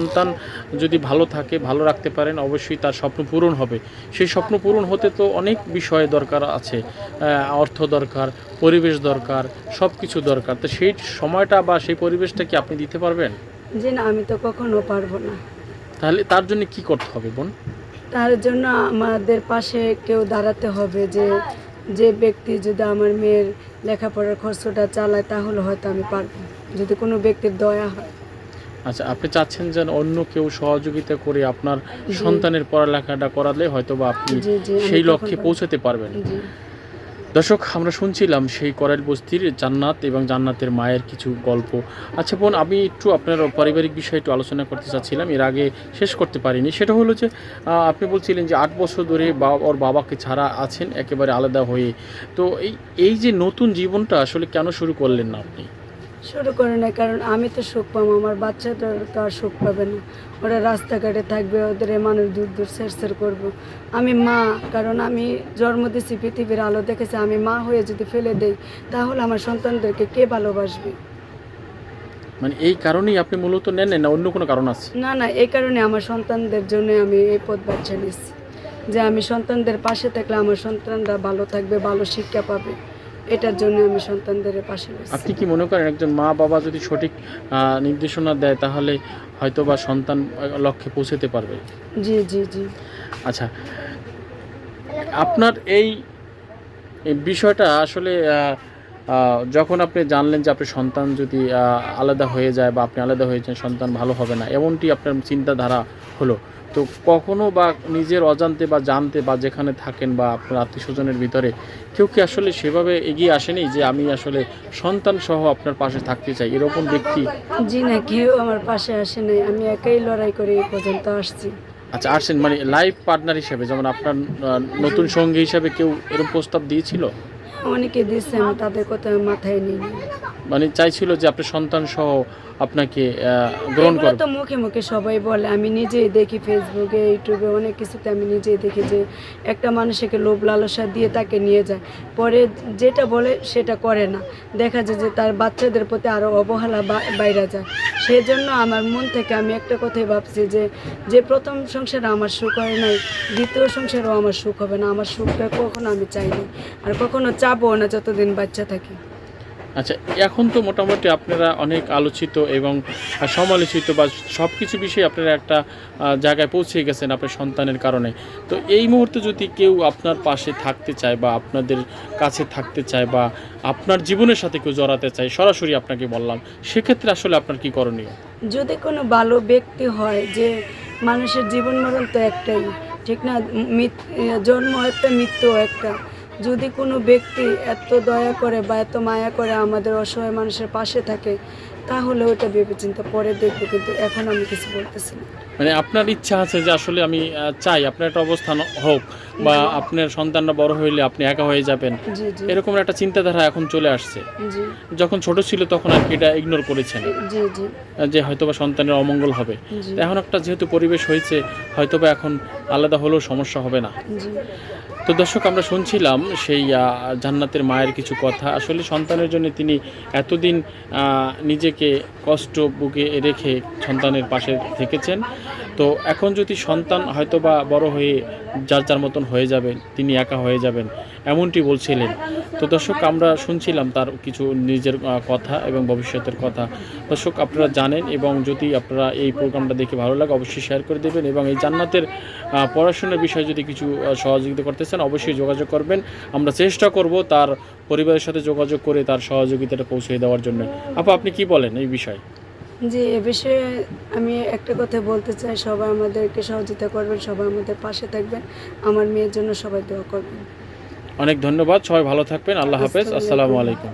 সন্তান যদি ভালো থাকে ভালো রাখতে পারেন অবশ্যই তার স্বপ্ন পূরণ হবে। সেই স্বপ্ন পূরণ হতে তো অনেক বিষয় দরকার আছে। অর্থ দরকার পরিবেশ দরকার সব কিছু দরকার। তো সেই সময়টা বা সেই পরিবেশটা কি আপনি দিতে পারবেন? যে না আমি তো কখনো পারব না। তাহলে তার জন্য কি করতে হবে বোন? তার জন্য আমাদের পাশে কেউ দাঁড়াতে হবে যে যে ব্যক্তি যদি আমার মেয়ের লেখাপড়ার খরচটা চালায় তাহলে হয়তো আমি পারব। যদি কোনো ব্যক্তির দয়া হয়। আচ্ছা আপনি চাচ্ছেন যে অন্য কেউ সহযোগিতা করে আপনার সন্তানের পড়ালেখাটা করালে হয়তো বা আপনি সেই লক্ষ্যে। পৌঁছাতে পারবেন। দর্শক আমরা শুনছিলাম সেই করাইল বস্তির জান্নাত এবং জান্নাতের মায়ের কিছু গল্প। আচ্ছা বোন আমি একটু আপনার পারিবারিক বিষয়ে একটু আলোচনা করতে চাচ্ছিলাম এর আগে শেষ করতে পারিনি। সেটা হলো যে আপনি বলছিলেন যে আট বছর ধরে বা ওর বাবাকে ছাড়া আছেন একেবারে আলাদা হয়ে। তো এই এই যে নতুন জীবনটা আসলে কেন শুরু করলেন না আপনি? শুরু করে না কারণ আমি তো সুখ পাবো আমার বাচ্চাটা তো আর সুখ পাবে না। ওরা রাস্তাঘাটে থাকবে ওদের মানুষ দূর দূর সের করব। আমি মা কারণ আমি জন্ম দিয়েছি পৃথিবীর আলো দেখেছি আমি মা হয়ে যদি ফেলে দেই তাহলে আমার সন্তানদেরকে কে ভালোবাসবে? মানে এই কারণেই আপনি মূলত নেন না অন্য কোনো কারণ আছে? না না এই কারণে আমার সন্তানদের জন্য আমি এই পথ বাচ্চা নিচ্ছি যে আমি সন্তানদের পাশে থাকলে আমার সন্তানরা ভালো থাকবে ভালো শিক্ষা পাবে। এটার জন্য আমি সন্তানদের পাশে আপনি কি মনে করেন একজন মা বাবা যদি সঠিক নির্দেশনা দেয় তাহলে হয়তো বা সন্তান লক্ষ্যে পৌঁছাতে পারবে? জি জি জি। আচ্ছা আপনার এই বিষয়টা আসলে যখন আপনি জানলেন যে আপনার সন্তান যদি আলাদা হয়ে যায় বা আপনি আলাদা হয়ে যান সন্তান ভালো হবে না এমনটি আপনার চিন্তাধারা হলো? তো কখনো বা নিজের অজান্তে বা জানতে বা যেখানে থাকেন বা আপনার আত্মীয় স্বজনের ভিতরে কেউ কি আসলে সেভাবে এগিয়ে আসেনি যে আমি আসলে সন্তান সহ আপনার পাশে থাকতে চাই? এরকম ব্যক্তি? জি না কেউ আমার পাশে আসে নাই। আমি একাই লড়াই করে এই পর্যন্ত আসছি। আচ্ছা আসেন মানে লাইফ পার্টনার হিসেবে যেমন আপনার নতুন সঙ্গী হিসাবে কেউ এরকম প্রস্তাব দিয়েছিল? অনেকে দিয়েছে আমি তাদের কথা মাথায় নিই। মানে চাইছিল যে আপনার সন্তান সহ আপনাকে গ্রহণ করবে। তো মুখে মুখে সবাই বলে। আমি নিজেই দেখি ফেসবুকে ইউটিউবে অনেক কিছুতে আমি নিজেই দেখি যে একটা মানুষকে লোভ লালসা দিয়ে তাকে নিয়ে যায়। পরে যেটা বলে সেটা করে না। দেখা যায় যে তার বাচ্চাদের প্রতি আরও অবহেলা বাইরে যায়। সেই জন্য আমার মন থেকে আমি একটা কথাই ভাবছি যে যে প্রথম সংসারে আমার সুখ হয় নাই দ্বিতীয় সংসারেও আমার সুখ হবে না। আমার সুখটা কখনো আমি চাইনি আর কখনো চাবো না যতদিন বাচ্চা থাকি। আচ্ছা এখন তো মোটামুটি আপনারা অনেক আলোচিত এবং সমালোচিত বা সব কিছু বিষয়ে আপনারা একটা জায়গায় পৌঁছে গেছেন আপনার সন্তানের কারণে। তো এই মুহূর্তে যদি কেউ আপনার পাশে থাকতে চায় বা আপনাদের কাছে থাকতে চায় বা আপনার জীবনের সাথে কেউ জড়াতে চায়, সরাসরি আপনাকে বললাম, সেক্ষেত্রে আসলে আপনার কি করণীয়? যদি কোনো ভালো ব্যক্তি হয় যে মানুষের জীবন মরণ তো একটাই, ঠিক না? জন্ম একটা, মৃত্যু একটা যদি কোনো ব্যক্তি এত দয়া করে বা এত মায়া করে আমাদের অসহায় মানুষের পাশে থাকে তাহলে ওটা ভেবেচিন্তে পরে দেখব কিন্তু এখন আমি কিছু বলতেছি না। মানে আপনার ইচ্ছা আছে যে আসলে আমি চাই আপনার একটা অবস্থান হোক বা আপনার সন্তানরা বড় হইলে আপনি একা হয়ে যাবেন। এরকম একটা চিন্তাধারা এখন চলে আসছে। যখন ছোট ছিল তখন আর এটা ইগনোর করেছেন। জি জি। যে হয়তোবা সন্তানের অমঙ্গল হবে। এখন একটা যেহেতু পরিবেশ হয়েছে হয়তোবা এখন আলাদা হলেও সমস্যা হবে না। তো দর্শক, আমরা শুনছিলাম সেই জান্নাতের মায়ের কিছু কথা। আসলে সন্তানের জন্য তিনি এতদিন নিজেকে কষ্ট বুকে রেখে সন্তানের পাশে থেকেছেন। তো এখন যদি সন্তান হয়তোবা বড় হয়ে যার যার মতন হয়ে যাবেন, তিনি একা হয়ে যাবেন, এমনটি বলছিলেন। তো দর্শক, আমরা শুনছিলাম তার কিছু নিজের কথা এবং ভবিষ্যতের কথা। দর্শক, আপনারা জানেন এবং যদি আপনারা এই প্রোগ্রামটা দেখে ভালো লাগে, অবশ্যই শেয়ার করে দেবেন এবং এই জান্নাতের পড়াশোনার বিষয়ে যদি কিছু সহযোগিতা করতে চান অবশ্যই যোগাযোগ করবেন। আমরা চেষ্টা করব তার পরিবারের সাথে যোগাযোগ করে তার সহযোগিতাটা পৌঁছে দেওয়ার জন্য। আপা আপনি কি বলেন এই বিষয়ে? জি এ বিষয়ে আমি একটা কথা বলতে চাই। সবাই আমাদেরকে সহযোগিতা করবেন সবাই আমাদের পাশে থাকবেন। আমার মেয়ের জন্য সবাই দোয়া করবেন। অনেক ধন্যবাদ সবাই ভালো থাকবেন আল্লাহ হাফেজ আসসালামু আলাইকুম।